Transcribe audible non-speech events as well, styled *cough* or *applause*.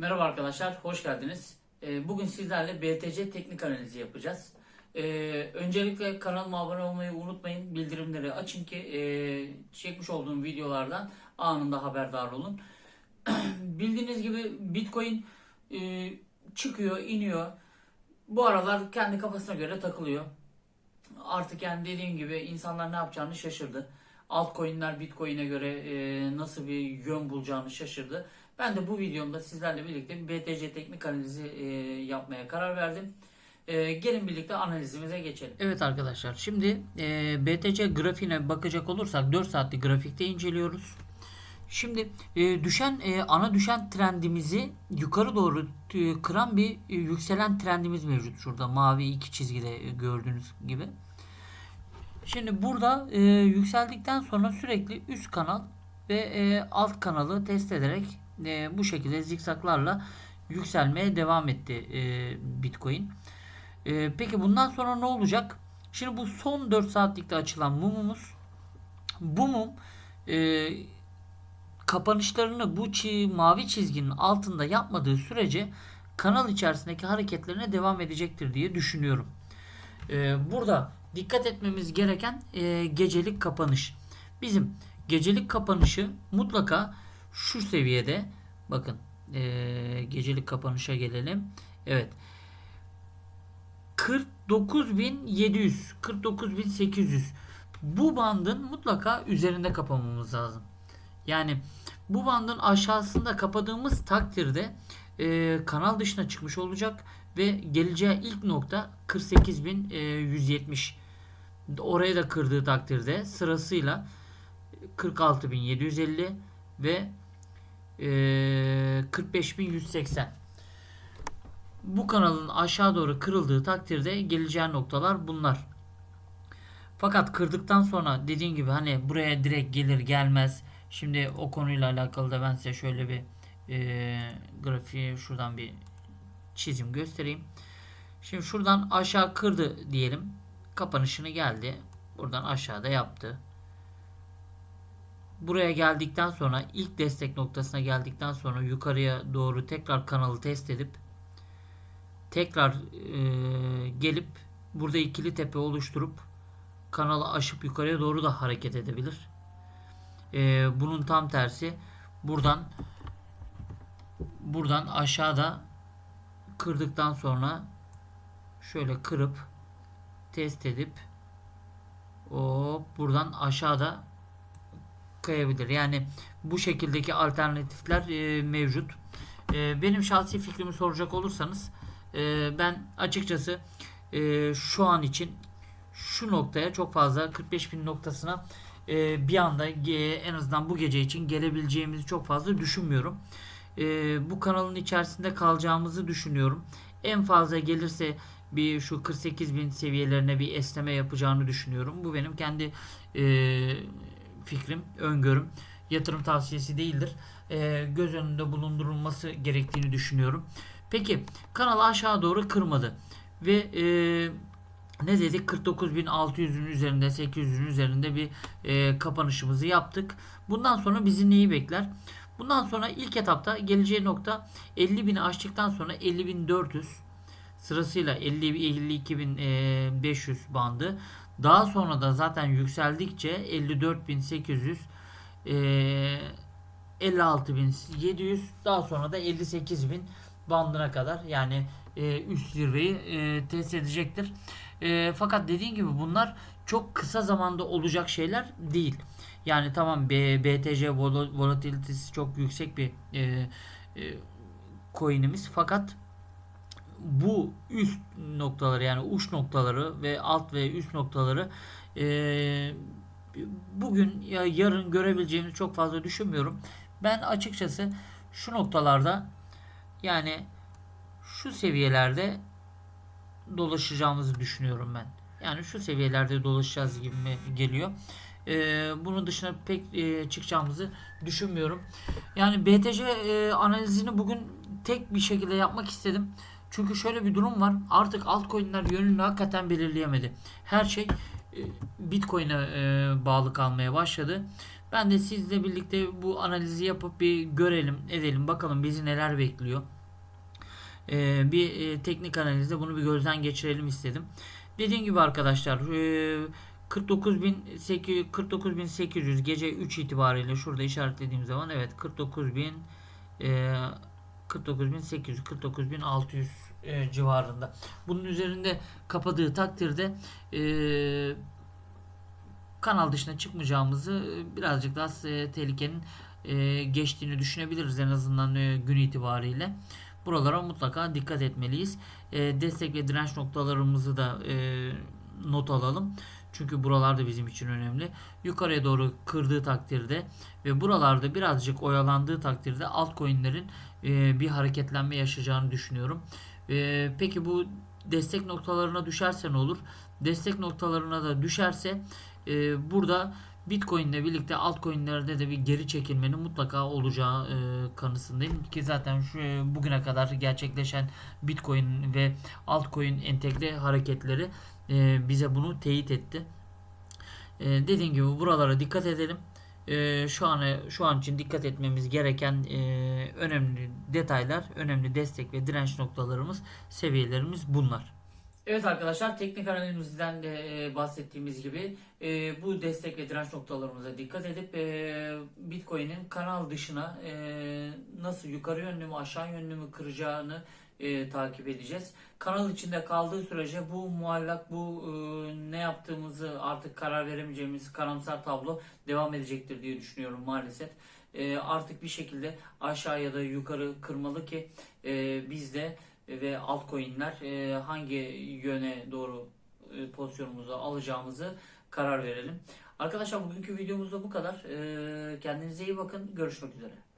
Merhaba arkadaşlar, hoş geldiniz. Ee, Bugün sizlerle BTC teknik analizi yapacağız. Ee, Öncelikle kanalıma abone olmayı unutmayın, bildirimleri açın ki e, çekmiş olduğum videolardan anında haberdar olun. *clears throat* Bildiğiniz gibi Bitcoin e, çıkıyor, iniyor. Bu aralar kendi kafasına göre takılıyor. Artık yani dediğim gibi insanlar ne yapacağını şaşırdı. Altcoin'ler Bitcoin'e göre e, nasıl bir yön bulacağını şaşırdı. Ben de bu videomda sizlerle birlikte bir BTC teknik analizi e, yapmaya karar verdim. E, gelin birlikte analizimize geçelim. Evet arkadaşlar şimdi e, BTC grafiğine bakacak olursak 4 saatlik grafikte inceliyoruz. Şimdi e, düşen e, ana düşen trendimizi yukarı doğru e, kıran bir e, yükselen trendimiz mevcut şurada mavi iki çizgide e, gördüğünüz gibi. Şimdi burada e, yükseldikten sonra sürekli üst kanal ve e, alt kanalı test ederek e, bu şekilde zikzaklarla yükselmeye devam etti e, Bitcoin. E, peki bundan sonra ne olacak? Şimdi bu son 4 saatlikte açılan mumumuz bu mum e, kapanışlarını bu çi- mavi çizginin altında yapmadığı sürece kanal içerisindeki hareketlerine devam edecektir diye düşünüyorum. Ee, burada dikkat etmemiz gereken e, gecelik kapanış. Bizim gecelik kapanışı mutlaka şu seviyede bakın e, gecelik kapanışa gelelim. Evet. 49.700 49.800 bu bandın mutlaka üzerinde kapamamız lazım. Yani bu bandın aşağısında kapadığımız takdirde e, kanal dışına çıkmış olacak ve geleceği ilk nokta 48.170. Oraya da kırdığı takdirde sırasıyla 46.750 ve e, 45.180. Bu kanalın aşağı doğru kırıldığı takdirde geleceği noktalar bunlar. Fakat kırdıktan sonra dediğim gibi hani buraya direkt gelir gelmez. Şimdi o konuyla alakalı da ben size şöyle bir e, grafiği şuradan bir çizim göstereyim. Şimdi şuradan aşağı kırdı diyelim. Kapanışını geldi. Buradan aşağıda yaptı. Buraya geldikten sonra ilk destek noktasına geldikten sonra yukarıya doğru tekrar kanalı test edip tekrar e, gelip burada ikili tepe oluşturup kanalı aşıp yukarıya doğru da hareket edebilir. E, bunun tam tersi buradan buradan aşağıda kırdıktan sonra şöyle kırıp test edip o buradan aşağıda kayabilir. Yani bu şekildeki alternatifler e, mevcut. E, benim şahsi fikrimi soracak olursanız e, ben açıkçası e, şu an için şu noktaya çok fazla 45.000 noktasına e, bir anda e, en azından bu gece için gelebileceğimizi çok fazla düşünmüyorum. E, bu kanalın içerisinde kalacağımızı düşünüyorum. En fazla gelirse bir şu 48.000 seviyelerine bir esneme yapacağını düşünüyorum. Bu benim kendi e, fikrim, öngörüm. Yatırım tavsiyesi değildir. E, göz önünde bulundurulması gerektiğini düşünüyorum. Peki kanal aşağı doğru kırmadı ve e, ne dedik 49.600'ün üzerinde 800'ün üzerinde bir e, kapanışımızı yaptık. Bundan sonra bizi neyi bekler? Bundan sonra ilk etapta geleceği nokta 50.000'i aştıktan sonra 50.400 sırasıyla 50 52.500 bandı. Daha sonra da zaten yükseldikçe 54.800 e, 56.700 daha sonra da 58.000 bandına kadar yani e, üst zirveyi e, test edecektir. E, fakat dediğim gibi bunlar çok kısa zamanda olacak şeyler değil. Yani tamam B, BTC vol- volatilitesi çok yüksek bir e, e, coin'imiz fakat bu üst noktaları yani uç noktaları ve alt ve üst noktaları e, bugün ya yarın görebileceğimizi çok fazla düşünmüyorum. Ben açıkçası şu noktalarda yani şu seviyelerde dolaşacağımızı düşünüyorum ben. Yani şu seviyelerde dolaşacağız gibi geliyor. Ee, bunun dışına pek e, çıkacağımızı düşünmüyorum. Yani BTC e, analizini bugün tek bir şekilde yapmak istedim. Çünkü şöyle bir durum var. Artık altcoin'ler yönünü hakikaten belirleyemedi. Her şey e, Bitcoin'e e, bağlı kalmaya başladı. Ben de sizle birlikte bu analizi yapıp bir görelim, edelim. Bakalım bizi neler bekliyor. E, bir teknik analizde bunu bir gözden geçirelim istedim. Dediğim gibi arkadaşlar e, 49.800 49.800 gece 3 itibariyle şurada işaretlediğim zaman evet 49.000 e, 49.800 49.600 e, civarında. Bunun üzerinde kapadığı takdirde e, kanal dışına çıkmayacağımızı e, birazcık daha e, tehlikenin e, geçtiğini düşünebiliriz en azından e, gün itibariyle. Buralara mutlaka dikkat etmeliyiz. E, destek ve direnç noktalarımızı da e, not alalım. Çünkü buralarda bizim için önemli. Yukarıya doğru kırdığı takdirde ve buralarda birazcık oyalandığı takdirde altcoin'lerin e, bir hareketlenme yaşayacağını düşünüyorum. E, peki bu destek noktalarına düşerse ne olur? Destek noktalarına da düşerse e, burada Bitcoin ile birlikte altcoin'lerde de bir geri çekilmenin mutlaka olacağı e, kanısındayım ki zaten şu bugüne kadar gerçekleşen Bitcoin ve altcoin entegre hareketleri e, bize bunu teyit etti. E, dediğim gibi buralara dikkat edelim. E, şu an şu an için dikkat etmemiz gereken önemli detaylar, önemli destek ve direnç noktalarımız, seviyelerimiz bunlar. Evet arkadaşlar teknik analizimizden de bahsettiğimiz gibi bu destek ve direnç noktalarımıza dikkat edip Bitcoin'in kanal dışına nasıl yukarı yönlü mü aşağı yönlü mü kıracağını e, takip edeceğiz. Kanal içinde kaldığı sürece bu muallak bu e, ne yaptığımızı artık karar veremeyeceğimiz karamsar tablo devam edecektir diye düşünüyorum maalesef. E, artık bir şekilde aşağı ya da yukarı kırmalı ki e, biz de ve altcoin'ler e, hangi yöne doğru e, pozisyonumuzu alacağımızı karar verelim. Arkadaşlar bugünkü videomuzda bu kadar. E, kendinize iyi bakın. Görüşmek üzere.